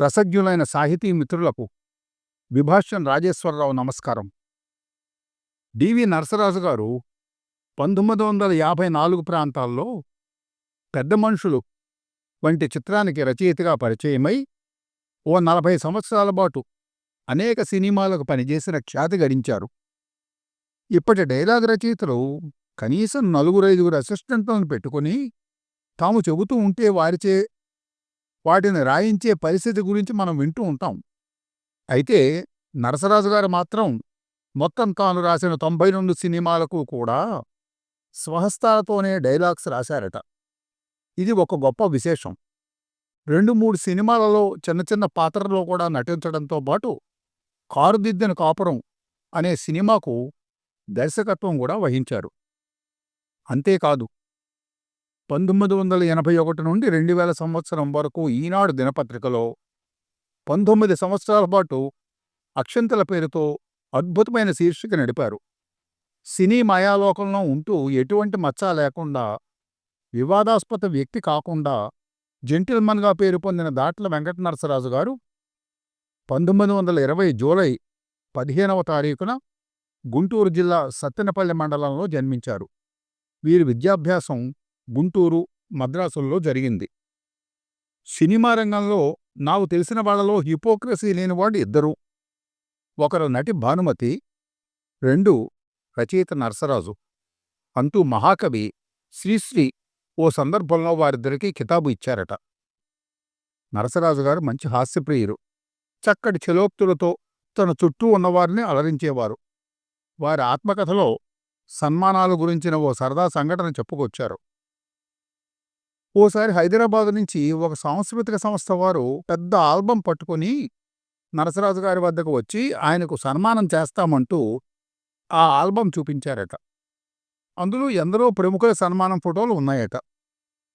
రసజ్ఞులైన సాహితీ మిత్రులకు విభాషన్ రాజేశ్వరరావు నమస్కారం. డివి నరసరాజు గారు పంతొమ్మిది వందల యాభై నాలుగు ప్రాంతాల్లో పెద్ద మనుషులు వంటి చిత్రానికి రచయితగా పరిచయమై ఓ నలభై సంవత్సరాల పాటు అనేక సినిమాలకు పనిచేసిన ఖ్యాతి గడించారు. ఇప్పటి డైలాగ్ రచయితలు కనీసం నలుగురైదుగురు అసిస్టెంట్లను పెట్టుకుని తాము చెబుతూ ఉంటే వారిచే వాటిని రాయించే పరిస్థితి గురించి మనం వింటూ ఉంటాం. అయితే నరసరాజు గారు మాత్రం మొత్తం తాను రాసిన తొంభై రెండు సినిమాలకు కూడా స్వహస్తాలతోనే డైలాగ్స్ రాశారట. ఇది ఒక గొప్ప విశేషం. రెండు మూడు సినిమాలలో చిన్న చిన్న పాత్రలో కూడా నటించడంతో పాటు కారుదిద్దిన కాపురం అనే సినిమాకు దర్శకత్వం కూడా వహించారు. అంతేకాదు పంతొమ్మిది వందల ఎనభై ఒకటి నుండి రెండు వేల సంవత్సరం వరకు ఈనాడు దినపత్రికలో పంతొమ్మిది సంవత్సరాల పాటు అక్షంతల పేరుతో అద్భుతమైన శీర్షిక నడిపారు. సినీ మాయాలోకంలో ఉంటూ ఎటువంటి మచ్చ లేకుండా వివాదాస్పద వ్యక్తి కాకుండా జెంటిల్మన్గా పేరు పొందిన దాట్ల వెంకట నరసరాజు గారు పంతొమ్మిది వందల ఇరవై జూలై పదిహేనవ తారీఖున గుంటూరు జిల్లా సత్తెనపల్లి మండలంలో జన్మించారు. వీరి విద్యాభ్యాసం గుంటూరు మద్రాసుల్లో జరిగింది. సినిమా రంగంలో నాకు తెలిసిన వాళ్ళలో హిపోక్రసీ లేనివాడు ఇద్దరు. ఒకరు నటి భానుమతి రెండు రచయిత నరసరాజు. అంటూ మహాకవి శ్రీశ్రీ ఓ సందర్భంలో వారిద్దరికీ కితాబు ఇచ్చారట. నరసరాజు గారు మంచి హాస్యప్రియురు చక్కటి చలోక్తులతో తన చుట్టూ ఉన్నవారిని అలరించేవారు. వారి ఆత్మకథలో సన్మానాల గురించిన ఓ సరదా సంఘటన చెప్పుకొచ్చారు. ఓసారి హైదరాబాద్ నుంచి ఒక సాంస్కృతిక సంస్థ వారు పెద్ద ఆల్బం పట్టుకుని నరసరాజు గారి వద్దకు వచ్చి ఆయనకు సన్మానం చేస్తామంటూ ఆ ఆల్బం చూపించారట. అందులో ఎందరో ప్రముఖుల సన్మానం ఫోటోలు ఉన్నాయట.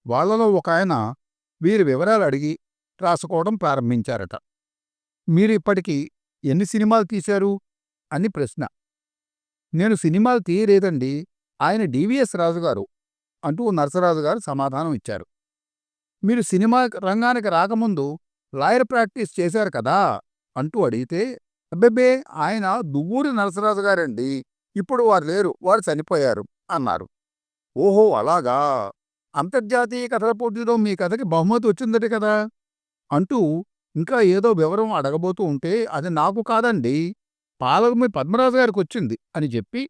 వాళ్ళలో ఒక ఆయన వీరి వివరాలు అడిగి రాసుకోవడం ప్రారంభించారట. మీరు ఇప్పటికీ ఎన్ని సినిమాలు తీశారు? అని ప్రశ్న. నేను సినిమాలు తీయలేదండి. ఆయన డివిఎస్ రాజుగారు. అంటూ నరసరాజు గారు సమాధానం ఇచ్చారు. మీరు సినిమా రంగానికి రాకముందు లాయర్ ప్రాక్టీస్ చేశారు కదా? అంటూ అడిగితే అబ్బెబ్బే ఆయన దువ్వూరి నరసరాజు గారండి. ఇప్పుడు వారు లేరు వారు చనిపోయారు అన్నారు. ఓహో అలాగా? అంతర్జాతీయ కథల పోటీలో మీ కథకి బహుమతి వచ్చిందట కదా? అంటూ ఇంకా ఏదో వివరం అడగబోతూ ఉంటే అది నాకు కాదండి. పాలగుమి పద్మరాజు గారికి వచ్చింది అని చెప్పి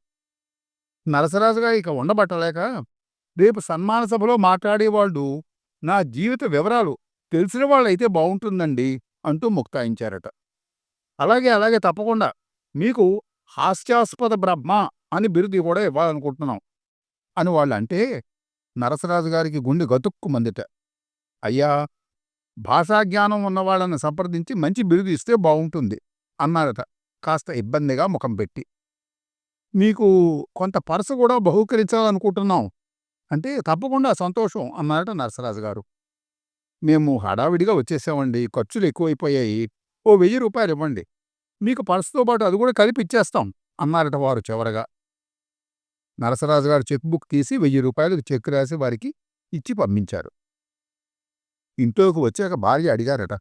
నరసరాజు గారు ఇక ఉండబట్టలేక రేపు సన్మాన సభలో మాట్లాడేవాళ్ళు నా జీవిత వివరాలు తెలిసిన వాళ్ళైతే బాగుంటుందండి అంటూ ముక్తాయించారట. అలాగే అలాగే తప్పకుండా మీకు హాస్యాస్పద బ్రహ్మ అని బిరుది కూడా ఇవ్వాలనుకుంటున్నాం. అని వాళ్ళు అంటే నరసరాజు గారికి గుండె గతుక్కు మందిట అయ్యా భాషాజ్ఞానం ఉన్నవాళ్ళని సంప్రదించి మంచి బిరుదు ఇస్తే బాగుంటుంది అన్నారట కాస్త ఇబ్బందిగా ముఖం పెట్టి. మీకు కొంత పరస కూడా బహూకరించాలనుకుంటున్నాం. అంటే తప్పకుండా సంతోషం అన్నారట నరసరాజు గారు. మేము హడావిడిగా వచ్చేసామండి. ఖర్చులు ఎక్కువైపోయాయి. ఓ వెయ్యి రూపాయలు ఇవ్వండి. మీకు పర్సుతో పాటు అది కూడా కలిపి ఇచ్చేస్తాం అన్నారట వారు చివరగా. నరసరాజు గారు చెక్ బుక్ తీసి వెయ్యి రూపాయలకు చెక్ రాసి వారికి ఇచ్చి పంపించారు. ఇంట్లోకి వచ్చాక భార్య అడిగారట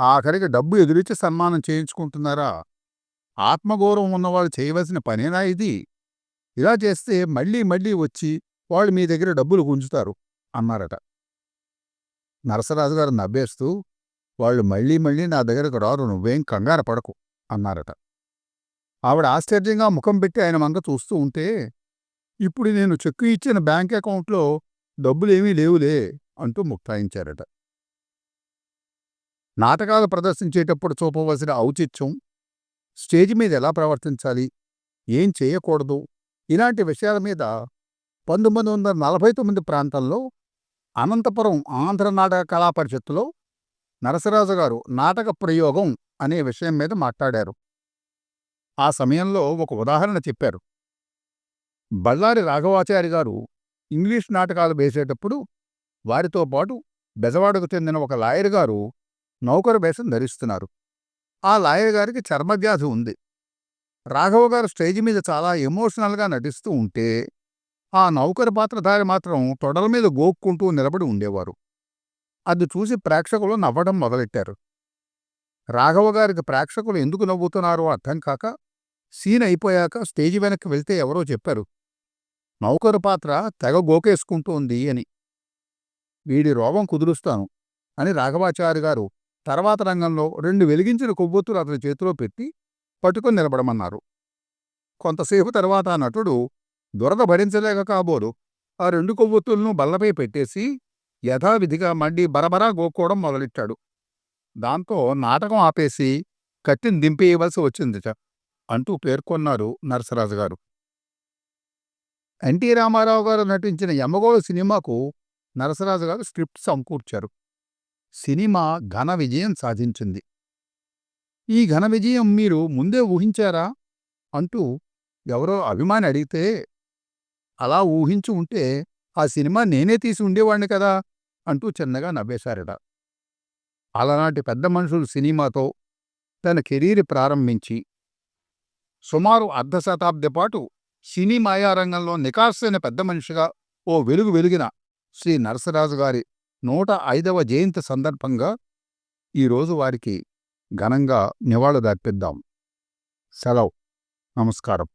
ఆఖరికి డబ్బు ఎదురిచ్చి సన్మానం చేయించుకుంటున్నారా? ఆత్మగౌరవం ఉన్నవాళ్ళు చేయవలసిన పనేనా ఇది? ఇలా చేస్తే మళ్ళీ మళ్ళీ వచ్చి వాళ్ళు మీ దగ్గర డబ్బులు గుంజుతారు అన్నారట. నరసరాజు గారు నవ్వేస్తూ వాళ్ళు మళ్ళీ మళ్ళీ నా దగ్గరకు రారు నువ్వేం కంగారు పడకు అన్నారట. ఆవిడ ఆశ్చర్యంగా ముఖం పెట్టి ఆయన మంగ చూస్తూ ఉంటే ఇప్పుడు నేను చెక్కు ఇచ్చిన బ్యాంక్ అకౌంట్లో డబ్బులేమీ లేవులే అంటూ ముక్తాయించారట. నాటకాలు ప్రదర్శించేటప్పుడు చూపవలసిన ఔచిత్యం స్టేజ్ మీద ఎలా ప్రవర్తించాలి ఏం చేయకూడదు ఇలాంటి విషయాల మీద పంతొమ్మిది వందల నలభై తొమ్మిది ప్రాంతంలో అనంతపురం ఆంధ్ర నాటక కళా పరిషత్తులో నరసరాజు గారు నాటక ప్రయోగం అనే విషయం మీద మాట్లాడారు. ఆ సమయంలో ఒక ఉదాహరణ చెప్పారు. బళ్ళారి రాఘవాచారి గారు ఇంగ్లీష్ నాటకాలు వేసేటప్పుడు వారితో పాటు బెజవాడకు చెందిన ఒక లాయర్ గారు నౌకరు వేషం ధరిస్తున్నారు. ఆ లాయర్ గారికి చర్మవ్యాధి ఉంది. రాఘవ గారు స్టేజ్ మీద చాలా ఎమోషనల్గా నటిస్తూ ఉంటే ఆ నౌకరు పాత్రధారి మాత్రం తొడల మీద గోక్కుంటూ నిలబడి ఉండేవారు. అది చూసి ప్రేక్షకులు నవ్వడం మొదలెట్టారు. రాఘవ గారికి ప్రేక్షకులు ఎందుకు నవ్వుతున్నారో అర్థం కాక సీన్ అయిపోయాక స్టేజి వెనక్కి వెళ్తే ఎవరో చెప్పారు. నౌకరు పాత్ర తెగ గోకేసుకుంటోంది అని. వీడి రోగం కుదురుస్తాను అని రాఘవాచారి గారు తర్వాత రంగంలో రెండు వెలిగించిన కొవ్వొత్తులు అతని చేతిలో పెట్టి పట్టుకొని నిలబడమన్నారు. కొంతసేపు తర్వాత ఆ నటుడు దురద భరించలేక కాబోలు. ఆ రెండు కొవ్వొత్తులను బల్లపై పెట్టేసి యథావిధిగా మళ్ళీ బరబరా గోక్కోవడం మొదలెట్టాడు. దాంతో నాటకం ఆపేసి కత్తిని దింపేయవలసి వచ్చిందిట అంటూ పేర్కొన్నారు నరసరాజు గారు ఎన్టీ రామారావు గారు నటించిన యమగోళ సినిమాకు నరసరాజు గారు స్క్రిప్ట్ సమకూర్చారు. సినిమా ఘన విజయం సాధించింది. ఈ ఘన విజయం మీరు ముందే ఊహించారా? అంటూ ఎవరో అభిమాని అడిగితే అలా ఊహించి ఉంటే ఆ సినిమా నేనే తీసి ఉండేవాణ్ణి కదా! అంటూ చిన్నగా నవ్వేశారట. అలనాటి పెద్ద మనుషులు సినిమాతో తన కెరీర్ ప్రారంభించి సుమారు అర్ధ శతాబ్ది పాటు సినీ మాయారంగంలో నికార్సైన పెద్ద మనిషిగా ఓ వెలుగు వెలిగిన శ్రీ నరసరాజు గారి నూట ఐదవ జయంతి సందర్భంగా ఈరోజు వారికి ఘనంగా నివాళులర్పిద్దాం. సెలవు. నమస్కారం.